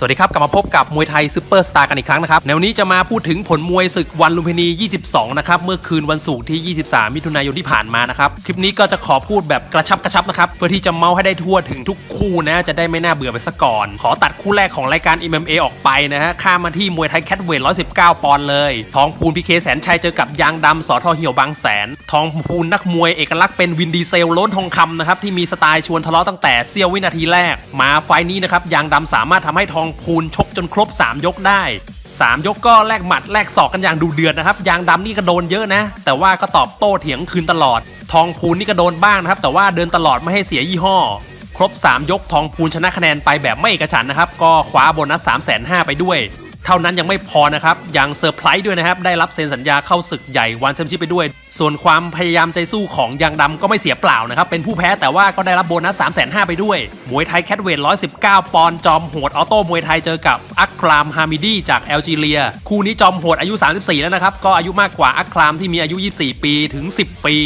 สวัสดีครับ กลับมาพบกับมวยไทยซูเปอร์สตาร์กันอีกครั้งนะครับในวันนี้จะมาพูดถึงผลมวยศึกวันลุมพินี 22 นะครับ เมื่อคืนวันศุกร์ที่ 23 มิถุนายนที่ผ่านมานะครับ คลิปนี้ก็จะขอพูดแบบกระชับกระชับนะครับ เพื่อที่จะเมาให้ได้ทั่วถึงทุกคู่นะ จะได้ไม่น่าเบื่อไปซะก่อน ขอตัดคู่แรกของรายการ MMA ออกไปนะฮะ ข้ามมาที่มวยไทยแคทเวท 119 ปอนด์เลย ทองพูนพีเคแสนชัยเจอกับยางดำสอทอเหี่ยวบางแสน ทองพูนนักมวยเอกลักษณ์เป็นวินดีเซลล้นทองคำนะครับที่มีสไตล์ชวนทะเลาะตั้งแต่เสี้ยววินาทีแรก มาไฟนี้นะครับยางดำสามารถทำให้ทองพูนชกจนครบ 3 ยกได้ 3 ยกก็แลกหมัดแลกศอกกันอย่างดูเดือดนะครับ ยางดำนี่ก็โดนเยอะนะ แต่ว่าก็ตอบโต้เถียงคืนตลอด ทองพูนนี่ก็โดนบ้างนะครับ แต่ว่าเดินตลอดไม่ให้เสียยี่ห้อ ครบ 3 ยกทองพูนชนะคะแนนไปแบบไม่กระฉันนะครับ ก็คว้าโบนัส3 5 0 0 0ไปด้วย ท่านั้นยังไม่พอนะครับ ยังเซอร์ไพรส์ด้วยนะครับ ได้รับเซ็นสัญญาเข้าศึกใหญ่วันแชมเปี้ยนชิพไปด้วย ส่วนความพยายามใจสู้ของยางดำก็ไม่เสียเปล่านะครับ เป็นผู้แพ้แต่ว่าก็ได้รับโบนัส 3 5 0 0 0ไปด้วย มวยไทยแคทเวท119 ปอนด์จอมโหดออโต้มวยไทยเจอกับอัครามฮามิดีจากแอลจีเรีย คู่นี้จอมโหดอายุ 34 แล้วนะครับ ก็อายุมากกว่าอัครามที่มีอายุ 24 ปีถึง 10 ปี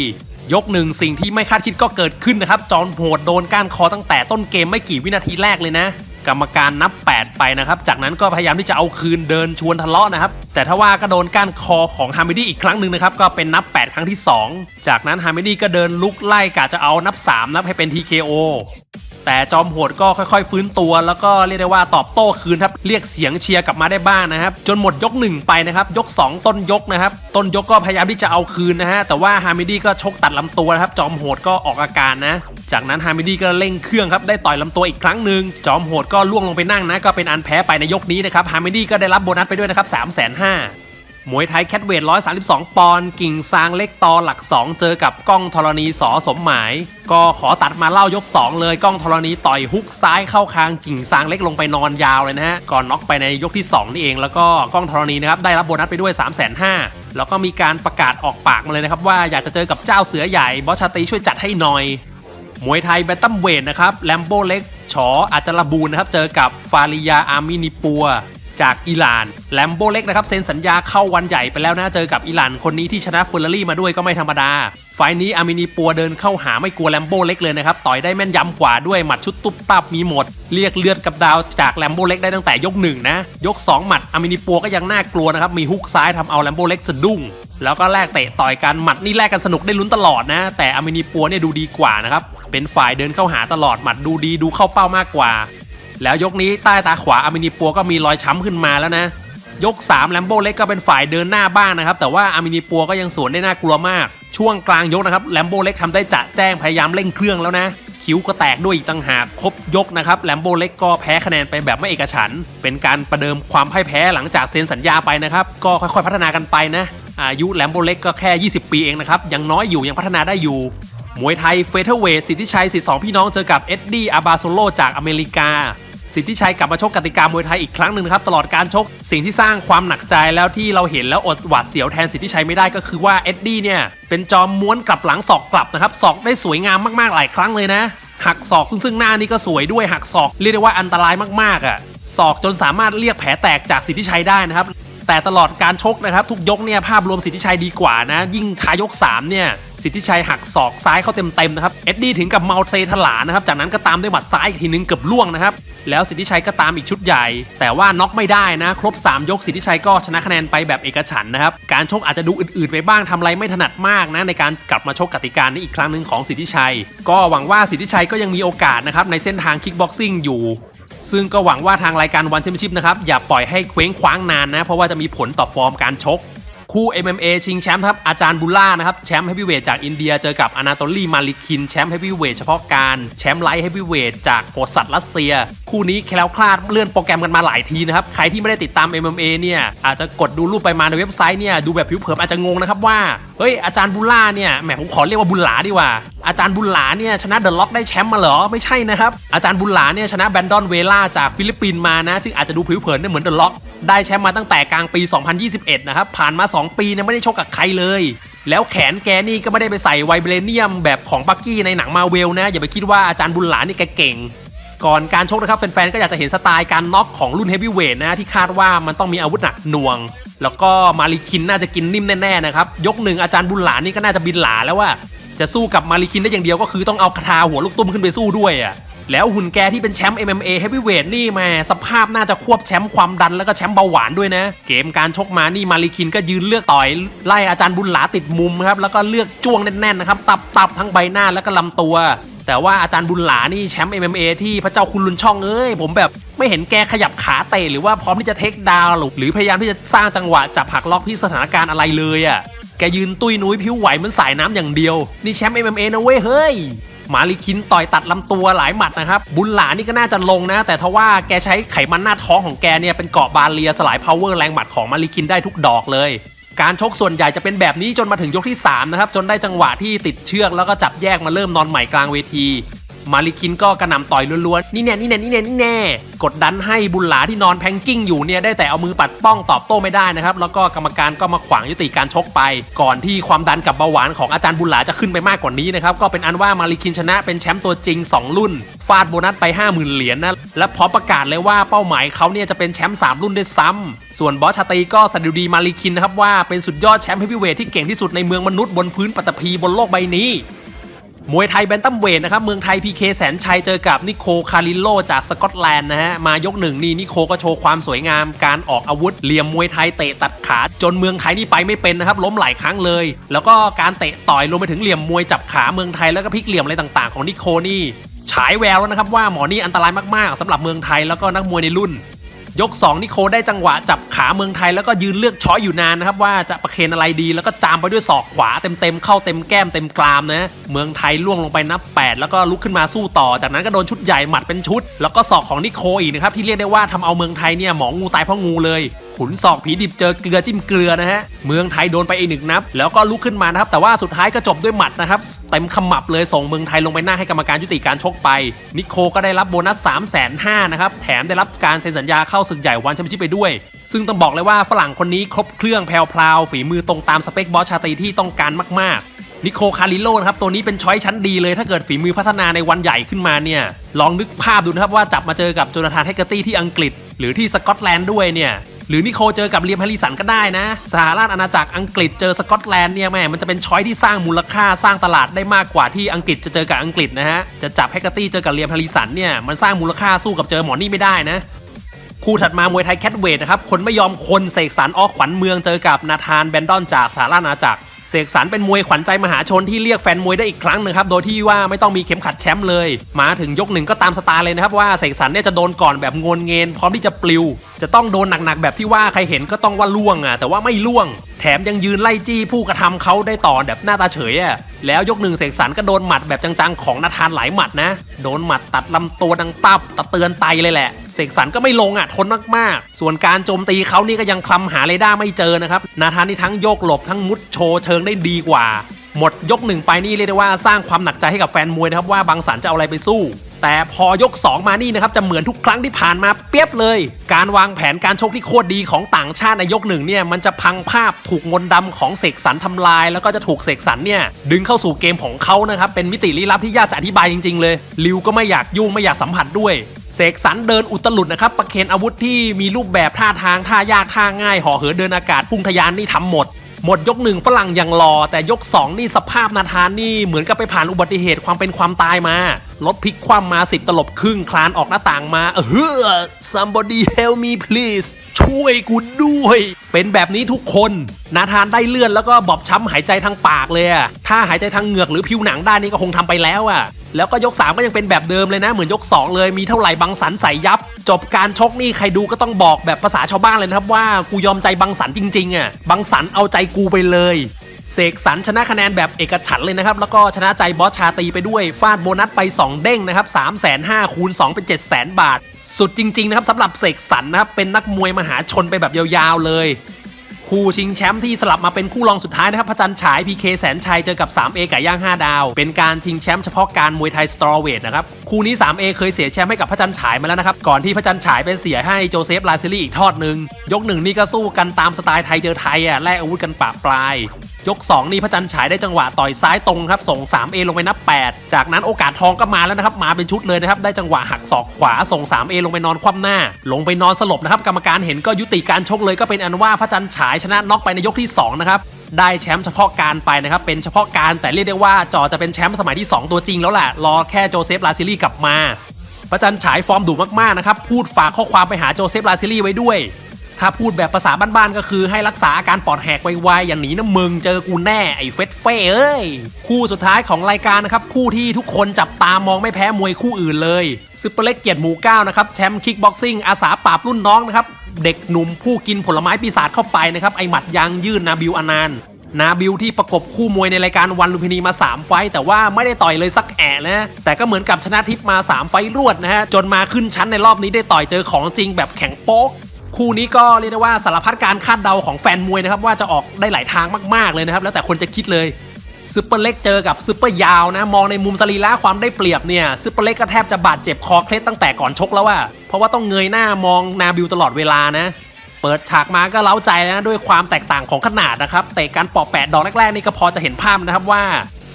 ยกหนึ่งสิ่งที่ไม่คาดคิดก็เกิดขึ้นนะครับ จอห์นโหดโดนก้านคอตั้งแต่ต้นเกมไม่กี่วินาทีแรกเลยนะ กรรมการนับ 8 ไปนะครับ จากนั้นก็พยายามที่จะเอาคืนเดินชวนทะเลาะนะครับ แต่ถ้าว่าก็โดนก้านคอของฮามิดี้อีกครั้งหนึ่งนะครับ ก็เป็นนับ 8 ครั้งที่ 2 จากนั้นฮามิดี้ก็เดินลุกไล่กะจะเอานับ 3 นับให้เป็น TKO แต่จอมโหดก็ค่อยๆ ฟื้นตัว แล้วก็เรียกได้ว่าตอบโต้คืนครับเรียกเสียงเชียร์กลับมาได้บ้างนะครับ จนหมดยก 1 ไปนะครับยก 2 ต้นยกนะครับต้นยกก็พยายามที่จะเอาคืนนะฮะแต่ว่าฮามิดี้ก็ชกตัดลำตัวนะครับจอมโหดก็ออกอาการนะจากนั้นฮามิดี้ก็เร่งเครื่องครับได้ต่อยลำตัวอีกครั้งหนึ่งจอมโหดก็ล่วงลงไปนั่งนะก็เป็นอันแพ้ไปในยกนี้นะครับฮามิดี้ก็ได้รับโบนัสไปด้วยนะครับ3 5 0 0 0 มวยไทยแคทเวท 132 ปอนด์กิ่งซางเล็กตอหลัก 2 เจอกับก้องธรณีสอสมหมาย ก็ขอตัดมาเล่ายก 2 เลยก้องธรณีต่อยฮุกซ้ายเข้าคางกิ่งซางเล็กลงไปนอนยาวเลยนะฮะ ก่อนน็อกไปในยกที่ 2 นี่เอง แล้วก็ก้องธรณีนะครับได้รับโบนัสไปด้วย 3 5 0 0 0แล้วก็มีการประกาศออกปากมาเลยนะครับว่าอยากจะเจอกับเจ้าเสือใหญ่บอชาตีช่วยจัดให้หน่อย มวยไทยแบตตัมเวทนะครับแลมโบเล็กชออาจารบูนนะครับเจอกับฟาริยาอามินิปัว จากอิหร่านแลมโบเล็กนะครับเซ็นสัญญาเข้าวันใหญ่ไปแล้วนะเจอกับอิหร่านคนนี้ที่ชนะเฟอร์รารี่มาด้วยก็ไม่ธรรมดาไฟนี้อามินีปัวเดินเข้าหาไม่กลัวแลมโบเล็กเลยนะครับ ต่อยได้แม่นยำกว่าด้วยหมัดชุดตุ๊บตับมีหมด เรียกเลือดกับดาวจากแลมโบเล็กได้ตั้งแต่ยกหนึ่งนะ ยก 2 หมัดอามินีปัวก็ยังน่ากลัวนะครับ มีฮุกซ้ายทำเอาแลมโบเล็กสะดุ้ง แล้วก็แลกเตะต่อยกันหมัดนี่แลกกันสนุกได้ลุ้นตลอดนะ แต่อามินีปัวเนี่ยดูดีกว่านะครับเป็นฝ่ายเดินเข้าหาตลอดหมัดดูดีดูเข้าเป้ามากกว่า แล้วยกนี้ใต้ตาขวาอามินีปัวก็มีรอยช้ำขึ้นมาแล้วนะ ยก3แลมโบเล็กก็เป็นฝ่ายเดินหน้าบ้างนะครับแต่ว่าอามินีปัวก็ยังสวนได้น่ากลัวมาก ช่วงกลางยกนะครับแลมโบเล็กทำได้จะแจ้งพยายามเร่งเครื่องแล้วนะคิ้วก็แตกด้วยอีกต่างหากครบยกนะครับแลมโบเล็กก็แพ้คะแนนไปแบบไม่เอกฉัน เป็นการประเดิมความพ่ายแพ้หลังจากเซ็นสัญญาไปนะครับ ก็ค่อยๆพัฒนากันไปนะ อายุแลมโบเล็กก็แค่ 20 ปีเองนะครับ ยังน้อยอยู่ยังพัฒนาได้อยู่ มวยไทยเฟเธอร์เวทสิทธิชัยสิทธิสองพี่น้องเจอกับเอ็ดดี้อาบาโซโลจากอเมริกา สิทธิชัยกลับมาชกกติกามวยไทยอีกครั้งหนึ่งนะครับตลอดการชกสิ่งที่สร้างความหนักใจแล้วที่เราเห็นแล้วอดหวาดเสียวแทนสิทธิชัยไม่ได้ก็คือว่าเอ็ดดี้เนี่ยเป็นจอมม้วนกลับหลังศอกกลับนะครับศอกได้สวยงามมากๆหลายครั้งเลยนะ หักศอกซึ่งซึ่งหน้านี่ก็สวยด้วยหักศอกเรียกได้ว่าอันตรายมากๆอะศอกจนสามารถเรียกแผลแตกจากสิทธิชัยได้นะครับแต่ตลอดการชกนะครับทุกยกเนี่ยภาพรวมสิทธิชัยดีกว่านะ ยิ่งท้ายยก3เนี่ย สิทธิชัยหักศอกซ้ายเข้าเต็มๆนะครับเอ็ดดี้ถึงกับเมาเซทลานะครับจากนั้นก็ตามด้วยหมัดซ้ายอีกทีนึงเกือบล่วงนะครับแล้วสิทธิชัยก็ตามอีกชุดใหญ่ แต่ว่าน็อกไม่ได้นะ ครบ 3 ยกสิทธิชัยก็ชนะคะแนนไปแบบเอกฉันนะครับการชกอาจจะดูอื่นๆไปบ้างทำอะไรไม่ถนัดมากนะในการกลับมาชกกติกานี้อีกครั้งหนึ่งของสิทธิชัย ก็หวังว่าสิทธิชัยก็ยังมีโอกาสนะครับในเส้นทางคิกบ็อกซิ่งอยู่ซึ่งก็หวังว่าทางรายการวันแชมเปี้ยนชิพนะครับอย่าปล่อยให้เคว้งคว้างนานนะ เพราะว่าจะมีผลต่อฟอร์มการชก คู่ MMA ชิงแชมป์ครับอาจารย์บุล่านะครับแชมป์เฮฟวีเวทจากอินเดียเจอกับอนาโตลีมาลิคินแชมป์เฮฟวีเวทเฉพาะการแชมป์ไลท์เฮฟวีเวทจากโหดสัตว์รัสเซีย คู่นี้แคล้วคลาดเลื่อนโปรแกรมกันมาหลายทีนะครับใครที่ไม่ได้ติดตาม MMA เนี่ยอาจจะกดดูรูปไปมาในเว็บไซต์เนี่ยดูแบบผิวเผินอาจจะงงนะครับว่าเฮ้ยอาจารย์บุล่าเนี่ยแหมผมขอเรียกว่าบุลลาดีกว่าอาจารย์บุลลาเนี่ยชนะเดอะล็อกได้แชมป์มาเหรอไม่ใช่นะครับอาจารย์บุลลาเนี่ยชนะแบนดอนเวล่าจากฟิลิปปินส์มานะซึ่งอาจจะดูผิวเผินเนี่ยเหมือนเดอะล็อกได้แชมป์มาตั้งแต่กลางปี 2021 นะครับผ่านมา 2 ปีเนี่ยไม่ได้ชกกับใครเลย แล้วแขนแกนี่ก็ไม่ได้ไปใส่ไวเบรเนียมแบบของบักกี้ในหนังมาเวลนะอย่าไปคิดว่าอาจารย์บุลลานี่แกเก่ง ก่อนการชกนะครับแฟนๆ ก็อยากจะเห็นสไตล์การน็อกของรุ่นเฮฟวีเวทนะที่คาดว่ามันต้องมีอาวุธหนักหน่วง แล้วก็มาริคินน่าจะกินนิ่มแน่ๆนะครับยกหนึ่งอาจารย์บุญหลานนี่ก็น่าจะบินหลาแล้วว่า จะสู้กับมาริคินได้อย่างเดียวก็คือต้องเอาคาถาหัวลูกตุ้มขึ้นไปสู้ด้วยอะแล้วหุ่นแกที่เป็นแชมป์ MMA Heavyweight นี่แม่สภาพน่าจะควบแชมป์ความดันแล้วก็แชมป์เบาหวานด้วยนะ เกมการชกมานี่มาริคินก็ยืนเลือกต่อย ไล่อาจารย์บุญหลาติดมุมครับแล้วก็เลือกจ้วงแน่นๆนะครับตับตับทั้งใบหน้าแล้วก็ลำตัว แต่ว่าอาจารย์บุญหลานี่แชมป์ MMA ที่พระเจ้าคุณลุนช่องเอ้ยผมแบบไม่เห็นแกขยับขาเตะหรือว่าพร้อมที่จะเทคดาวน์หรือพยายามที่จะสร้างจังหวะจับหักล็อกที่สถานการณ์อะไรเลยอะ่ะแกยืนตุ้ยนุ้ยผิวไหวเหมือนสายน้ำอย่างเดียว นี่แชมป์ MMA นะเว้ยเฮ้ยมาริคินต่อยตัดลำตัวหลายหมัดนะครับ บุญหลานี่ก็น่าจะลงนะ แต่ทว่าแกใช้ไขมันหน้าท้องของแกเนี่ยเป็นเกาะบาเลียสลายพาวเวอร์แรงหมัดของมาริคินได้ทุกดอกเลย การชกส่วนใหญ่จะเป็นแบบนี้จนมาถึงยกที่3นะครับจนได้จังหวะที่ติดเชือกแล้วก็จับแยกมาเริ่มนอนใหม่กลางเวที มาริคินก็กระหน่ำต่อยล้วนๆ นี่แน่นี่แน่นี่แน่นี่แน่กดดันให้บุญหลาที่นอนแพงกิ้งอยู่เนี่ยได้แต่เอามือปัดป้องตอบโต้ไม่ได้นะครับแล้วก็กรรมการก็มาขวางยุติการชกไป ก่อนที่ความดันกับเบาหวานของอาจารย์บุญหลาจะขึ้นไปมากกว่านี้นะครับก็เป็นอันว่ามาริคินชนะเป็นแชมป์ตัวจริง 2 รุ่น ฟาดโบนัสไป 50,000 เหรียญนะและพร้อมประกาศเลยว่าเป้าหมายเขาเนี่ยจะเป็นแชมป์3รุ่นด้วยซ้ำส่วนบอสชาตีก็สดุดีมาริคินนะครับว่าเป็นสุดยอดแชมป์เฮฟวีเวทที่เก่งที่สุดในเมืองมนุษย์บนพื้นปฐพีบนโลกใบนี้ มวยไทยแบนตัมเวทนะครับเมืองไทยพีเคแสนชัยเจอกับนิโคคาริโลจากสกอตแลนด์นะฮะมายกหนึ่งนี่นิโคก็โชว์ความสวยงาม การออกอาวุธเหลี่ยมมวยไทยเตะตัดขา จนเมืองไทยนี่ไปไม่เป็นนะครับล้มหลายครั้งเลย แล้วก็การเตะต่อยรวมไปถึงเหลี่ยมมวยจับขาเมืองไทยแล้วก็พลิกเหลี่ยมอะไรต่างๆของนิโคนี่ฉายแววแล้วนะครับว่าหมอนี่อันตรายมากๆสำหรับเมืองไทยแล้วก็นักมวยในรุ่น ยก 2 นิโคได้จังหวะจับขาเมืองไทยแล้วก็ยืนเลือกช้อยอยู่นานนะครับว่าจะประเคนอะไรดีแล้วก็จามไปด้วยศอกขวาเต็มๆเข้าเต็มแก้มเต็มกรามนะเมืองไทยล่วงลงไปนับ 8 แล้วก็ลุกขึ้นมาสู้ต่อ จากนั้นก็โดนชุดใหญ่หมัดเป็นชุด แล้วก็ศอกของนิโคอีกนะครับที่เรียกได้ว่าทำเอาเมืองไทยเนี่ยหมองงูตายเพราะงูเลย ขุนศอกผีดิบเจอเกลือจิ้มเกลือนะฮะ เมืองไทยโดนไปอีกหนึ่งนับ แล้วก็ลุกขึ้นมานะครับ แต่ว่าสุดท้ายก็จบด้วยหมัดนะครับ เต็มขมับเลยส่งเมืองไทยลงไปหน้าให้กรรมการยุติการชกไป นิโคก็ได้รับโบนัส3 5 0 0 0นะครับ แถมได้รับการเซ็นสัญญาเข้าศึกใหญ่วันแชมเปี้ยนชิพไปด้วย ซึ่งต้องบอกเลยว่าฝรั่งคนนี้ครบเครื่องแพรวๆฝีมือตรงตามสเปคบอสชาตีที่ต้องการมากๆนิโคคาริโลนะครับตัวนี้เป็นช้อยชั้นดีเลยถ้าเกิดฝีมือพัฒนาในวันใหญ่ขึ้นมาเนี่ย ลองนึกภาพดูนะครับว่าจับมาเจอกับโจนาธานเฮกเกอร์ตี้ที่อังกฤษ หรือที่สกอตแลนด์ด้วยเนี่ย หรือนิโคเจอกับเลียมแฮริสันก็ได้นะ สหราชอาณาจักรอังกฤษเจอสกอตแลนด์เนี่ยแม่มันจะเป็นช้อยที่สร้างมูลค่าสร้างตลาดได้มากกว่าที่อังกฤษจะเจอกับอังกฤษนะฮะจะจับแฮกเกอร์ตี้เจอกับเลียมแฮริสันเนี่ยมันสร้างมูลค่าสู้กับเจอหมอนี่ไม่ได้นะคู่ถัดมามวยไทยแคทเวทนะครับคนไม่ยอมคนเสกสรรออกขวัญเมืองเจอกับนาธานแบนดอนจากสหราชอาณาจักร เสกสรรเป็นมวยขวัญใจมหาชนที่เรียกแฟนมวยได้อีกครั้งหนึงครับโดยที่ว่าไม่ต้องมีเข็มขัดแชมป์เลย มาถึงยกหนึ่งก็ตามสไตล์เลยนะครับว่าเสกสรรเนี่ยจะโดนก่อนแบบงนเงินพร้อมที่จะปลิว จะต้องโดนหนักๆแบบที่ว่าใครเห็นก็ต้องว่าล่วงอะแต่ว่าไม่ล่วง แถมยังยืนไล่จี้ผู้กระทำเขาได้ต่อแบบหน้าตาเฉยอะแล้วยกหนึ่งเสกสรรก็โดนหมัดแบบจังๆ ของนาธานหลายหมัดนะ โดนหมัดตัดลำตัวดังตับตะเตือนไตเลยแหละ เสกสรรก็ไม่ลงอะทนมากๆ ส่วนการโจมตีเขานี่ก็ยังคลำหาเรดาร์ไม่เจอนะครับ นาธานนี่ทั้งโยกหลบทั้งมุดโชว์เชิงได้ดีกว่า หมดยกหนึ่งไปนี่เรียกได้ว่าสร้างความหนักใจให้กับแฟนมวยนะครับว่าบางสันจะเอาอะไรไปสู้ แต่พอยก 2 มานี่นะครับจะเหมือนทุกครั้งที่ผ่านมาเปียบเลย การวางแผนการชกที่โคตรดีของต่างชาติในยกหนึ่งเนี่ยมันจะพังภาพถูกมนต์ดำของเสกสรรทำลาย แล้วก็จะถูกเสกสรรเนี่ยดึงเข้าสู่เกมของเขานะครับเป็นมิติลี้ลับที่ยากจะอธิบายจริง ๆ เลยลิวก็ไม่อยากยุ่งไม่อยากสัมผัสด้วยเสกสรรเดินอุตลุดนะครับประเคนอาวุธที่มีรูปแบบท่าทางท่ายากท่าง่ายห่อเหินเดินอากาศพุ่งทะยานนี่ทำหมด หมดยกหนึ่งฝรั่งยังรอ แต่ยก 2 นี่สภาพนาธานนี่เหมือนกับไปผ่านอุบัติเหตุความเป็นความตายมารถพลิกคว่ำมาสิบตลบครึ่งคลานออกหน้าต่างมาเออ somebody help me please ช่วยกูด้วย เป็นแบบนี้ทุกคน นาธานได้เลื่อนแล้วก็บอบช้ำหายใจทางปากเลยอะถ้าหายใจทางเหงือกหรือผิวหนังได้นี่ก็คงทำไปแล้วอะ แล้วก็ยก 3 ก็ยังเป็นแบบเดิมเลยนะ เหมือนยก 2 เลยมีเท่าไหร่บังสันใส่ยับ จบการชกนี่ใครดูก็ต้องบอกแบบภาษาชาวบ้านเลยนะครับว่ากูยอมใจบังสันจริงๆอะบังสันเอาใจกูไปเลยเสกสรรชนะคะแนนแบบเอกฉันเลยนะครับ แล้วก็ชนะใจบอสชาตีไปด้วย ฟาดโบนัสไป 2 เด้งนะครับ3 5 0 0 0คูณ2เป็น 7 0 0 0 0บาท สุดจริง ๆ นะครับสำหรับเสกสรรนะครับ เป็นนักมวยมหาชนไปแบบยาวๆเลย คู่ชิงแชมป์ที่สลับมาเป็นคู่รองสุดท้ายนะครับพระจันทร์ฉายพีเคแสนชัยเจอกับ 3A ไก่ย่าง 5 ดาว เป็นการชิงแชมป์เฉพาะการมวยไทยสตรอเวทนะครับคู่นี้ 3A เคยเสียแชมป์ให้กับพระจันทร์ฉายมาแล้วนะครับก่อนที่พระจันทร์ฉายเป็นเสียให้โจเซฟลาซิลี่อีกทอดหนึ่งยกหนึ่งนี่ก็สู้กันตามสไตล์ไทยเจอไทยอะแลกอาวุธกันปะปลาย ยก 2 นี่พระจันทร์ฉายได้จังหวะต่อยซ้ายตรงครับ ส่ง 3A ลงไปนับ 8 จากนั้นโอกาสทองก็มาแล้วนะครับ มาเป็นชุดเลยนะครับ ได้จังหวะหักศอกขวา ส่ง 3A ลงไปนอนคว่ำหน้า ลงไปนอนสลบนะครับ กรรมการเห็นก็ยุติการชกเลยก็เป็นอันว่าพระจันทร์ฉายชนะน็อกไปในยกที่ 2 นะครับได้แชมป์เฉพาะการไปนะครับ เป็นเฉพาะการแต่เรียกได้ว่าจอจะเป็นแชมป์สมัยที่ 2 ตัวจริงแล้วแหละรอแค่โจเซฟลาซิลี่กลับมา ประจันฉายฟอร์มดุมากๆนะครับ พูดฝากข้อความไปหาโจเซฟลาซิลี่ไว้ด้วย ถ้าพูดแบบภาษาบ้านๆก็คือให้รักษาอาการปอดแหกไวๆอย่าหนีนะมึงเจอกูแน่ไอ้เฟสเฟ่เอ้ย คู่สุดท้ายของรายการนะครับ คู่ที่ทุกคนจับตามองไม่แพ้มวยคู่อื่นเลยซุปเปอร์เล็กเกียรติหมูเก้านะครับ แชมป์คิกบ็อกซิ่งอาสาปราบรุ่นน้องนะครับ เด็กหนุ่มผู้กินผลไม้ปีศาจเข้าไปนะครับ ไอหมัดยางยืดนาบิวอนานต์นาบิวที่ประกบคู่มวยในรายการวันลุมพินีมา 3 ไฟแต่ว่าไม่ได้ต่อยเลยสักแอะนะ แต่ก็เหมือนกับชนะทิพย์มา 3 ไฟรวดนะฮะ จนมาขึ้นชั้นในรอบนี้ได้ต่อยเจอของจริงแบบแข็งโป๊ก คู่นี้ก็เรียกได้ว่าสารพัดการคาดเดาของแฟนมวยนะครับว่าจะออกได้หลายทางมากๆเลยนะครับแล้วแต่คนจะคิดเลยซุปเปอร์เล็กเจอกับซุปเปอร์ยาวนะ มองในมุมสรีระความได้เปรียบเนี่ยซุปเปอร์เล็กก็แทบจะบาดเจ็บคอเคล็ดตั้งแต่ก่อนชกแล้วว่าเพราะว่าต้องเงยหน้ามองนาบิวตลอดเวลานะ เปิดฉากมาก็เล้าใจนะด้วยความแตกต่างของขนาดนะครับแต่การปอกแปดดอกแรกๆนี่ก็พอจะเห็นภาพนะครับว่า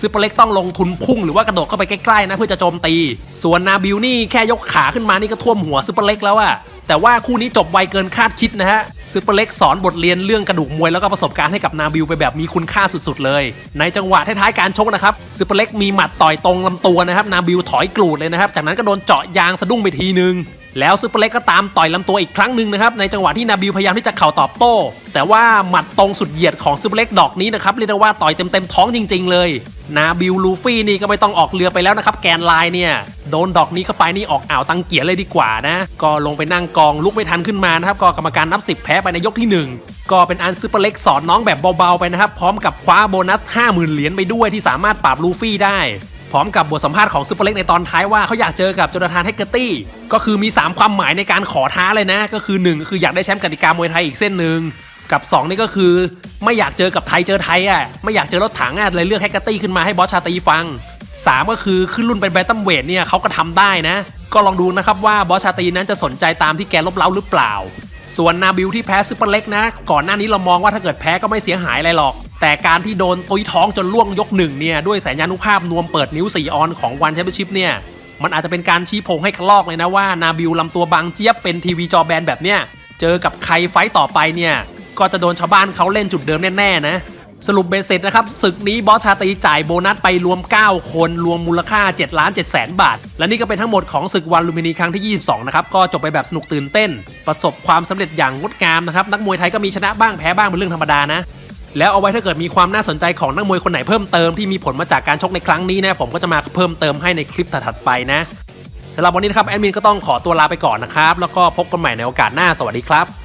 ซูเปอร์เล็กต้องลงทุนพุ่งหรือว่ากระโดดเข้าไปใกล้ๆนะเพื่อจะโจมตี ส่วนนาบิวนี่แค่ยกขาขึ้นมานี่ก็ท่วมหัวซูเปอร์เล็กแล้วอะ แต่ว่าคู่นี้จบไวเกินคาดคิดนะฮะซูเปอร์เล็กสอนบทเรียนเรื่องกระดูกมวยแล้วก็ประสบการณ์ให้กับนาบิวไปแบบมีคุณค่าสุดๆเลย ในจังหวะท้ายๆการชกนะครับซูเปอร์เล็กมีหมัดต่อยตรงลำตัวนะครับนาบิวถอยกรูดเลยนะครับจากนั้นก็โดนเจาะยางสะดุ้งไปทีนึงแล้วซูเปอร์เล็กก็ตามต่อยลำตัวอีกครั้งหนึ่งนะครับในจังหวะที่นาบิวพยายามที่จะเข่าตอบโต้ แต่ว่าหมัดตรงสุดเหยียดของซูเปอร์เล็กดอกนี้นะครับเรียกได้ว่าต่อยเต็มๆท้องจริง ๆ เลย นาบิวลูฟี่นี่ก็ไม่ต้องออกเรือไปแล้วนะครับ แกนไลน์เนี่ยโดนดอกนี้เข้าไปนี่ออกอ่าวตังเกียรเลยดีกว่านะ ก็ลงไปนั่งกองลุกไม่ทันขึ้นมานะครับก็กรรมการนับ 10 แพ้ไปในยกที่ 1 ก็เป็นอันซูเปอร์เล็กสอนน้องแบบเบาๆไปนะครับพร้อมกับคว้าโบนัส 50,000 เหรียญไปด้วยที่สามารถปราบลูฟี่ได้พร้อมกับบทสัมภาษณ์ของซูเปอร์เล็กในตอนท้ายว่าเขาอยากเจอกับโจนาธานเฮกเกอร์ตี้ ก็คือมี 3 ความหมายในการขอท้าเลยนะ ก็คือ 1 คืออยากได้แชมป์กติกามวยไทยอีกเส้นหนึ่ง กับ 2 นี่ก็คือ ไม่อยากเจอกับไทยเจอไทยอะไม่อยากเจอรถถังอะเลยเลือกเฮกเกอร์ตี้ขึ้นมาให้บอสชาตีฟัง 3 ก็คือขึ้นรุ่นเป็นแบตตัมเวทเนี่ยเขาก็ทำได้นะ ก็ลองดูนะครับว่าบอสชาตีนั้นจะสนใจตามที่แกลบเล้าหรือเปล่า ส่วนนาบิวที่แพ้ซูเปอร์เล็กนะ ก่อนหน้านี้เรามองว่าถ้าเกิดแพ้ก็ไม่เสียหายอะไรหรอก แต่การที่โดนตุยท้องจนล่วงยกหนึ่งเนี่ยด้วยสัญานุภาพนวมเปิดนิ้ว4ออนของวันแชมเปี้ยนชิพเนี่ยมันอาจจะเป็นการชี้โพงให้กลอกเลยนะว่านาบิวลำตัวบางเจี๊ยบเป็นทีวีจอแบนแบบเนี้ยเจอกับใครไฟต่อไปเนี่ย ก็จะโดนชาวบ้านเขาเล่นจุดเดิมแน่ๆนะ สรุปเบสเสร็จนะครับศึกนี้บอสชาตรีจ่ายโบนัสไปรวม 9 คนรวมมูลค่า7ล้าน7แสนบาท และนี่ก็เป็นทั้งหมดของศึกวันลุมพินีครั้งที่ 22 นะครับ ก็จบไปแบบสนุกตื่นเต้น ประสบความสำเร็จอย่างงดงามนะครับนักมวยไทยก็มีชนะบ้างแพ้บ้างเป็นเรื่องธรรมดานะแล้วเอาไว้ถ้าเกิดมีความน่าสนใจของนักมวยคนไหนเพิ่มเติมที่มีผลมาจากการชกในครั้งนี้นะผมก็จะมาเพิ่มเติมให้ในคลิปถัดๆไปนะสำหรับวันนี้นะครับแอดมินก็ต้องขอตัวลาไปก่อนนะครับ แล้วก็พบกันใหม่ในโอกาสหน้าสวัสดีครับ